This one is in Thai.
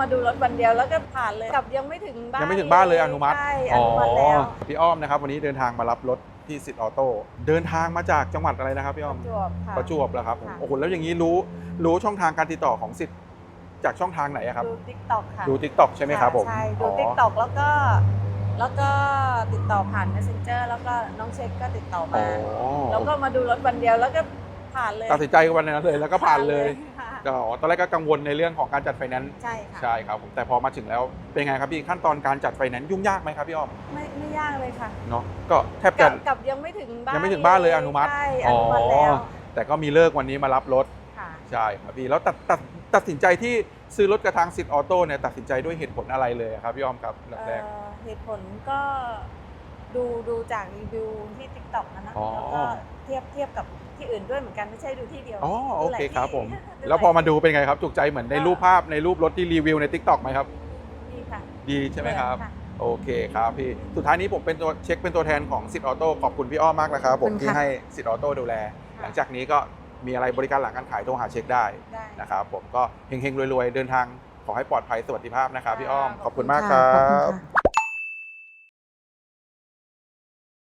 มาดูรถวันเดียวแล้วก็ผ่านเลยกลับยังไม่ถึงบ้านยังไม่ถึงบ้านเลยอนุมัติ ใช่อนุมัติแล้วพี่อ้อมนะครับ วันนี้เดินทางมารับรถที่สิทธิ์ออโต้ เดินทางมาจากจังหวัดอะไรนะครับพี่อ้อมประจวบค่ะ ประจวบแล้วครับผมค่ะ โอ้โห แล้วอย่างนี้รู้ รู้ช่องทางการติดต่อของสิทธิ์จากช่องทางไหนอะครับ ดูทิกตอกค่ะดู t ิ k t o k ใช่ไหมครับผมใช่ดูอ๋อทิกตอกแล้วก็ แล้วก็ติดต่อผ่าน messenger แล้วก็น้องเช็คก็ติดต่ออ๋มา อแล้วก็มาดูรถวันเดียวแล้วก็ผ่านเลย ตัดสินใจวันนั้นเลย แล้วก็ผ่านเลยค่ะก็ อ๋อตอนแรกก็กังวลในเรื่องของการจัดไฟแนนซ์ใช่ค่ะ ใช่ครับผมแต่พอมาถึงแล้วเป็นไงครับพี่ขั้นตอนการจัดไฟแนนซ์ยุ่งยากไหมครับพี่อ้อมไม่ไม่ยากเลยค่ะเนาะก็แทบกจะลับกลับยังไม่ถึงบ้านยังไม่ถึงบ้านเลยอนุมัติใช่อนุมัติแล้วแต่ก็มีเลิกวันนี้มารับรถค่ะ ใช่ครับพี่แล้วตัดตัดตัดสินใจที่ซื้อรถกระทางสิทธิ์ออโต้เนี่ยตัดสินใจด้วยเหตุผลอะไรเลยครับพี่อ้อมครับอันดับแรก เอ่อเหตุผลก็ ดูดูจากรีวิวที่ TikTok นะนะอ๋อ แล้วก็เทียบเทียบกับที่อื่นด้วยเหมือนกันไม่ใช่ดูที่เดียวอ๋อโอดูหลาเคยที่ครับผมดูแล้วพอหยมาดูเป็นไงครับถูกใจเหมือนในรูปภาพในรูปรถที่รีวิวใน Tik t o อกไหมครับ ที่ค่ะดีใช่ไหมครับะ โอเคครับพี่ สุดท้ายนี้ผมเป็นตัวเช็คเป็นตัวแทนของสิทธิ์ออโต้ขอบคุณพี่อ้อมมากนะครับผมขอบคุณที่ค่ะ ให้สิทธิ์ออโต้ดูแล หลังจากนี้ก็มีอะไรบริการหลังการขายโทรหาเช็คได้ได้ นะครับผมก็เฮงๆรวยๆ เดินทางขอให้ปลอดภัยสวัสดิภาพนะครับพี่อ้อมขอบคุณมากคขรัอบคุณบ ค่ะ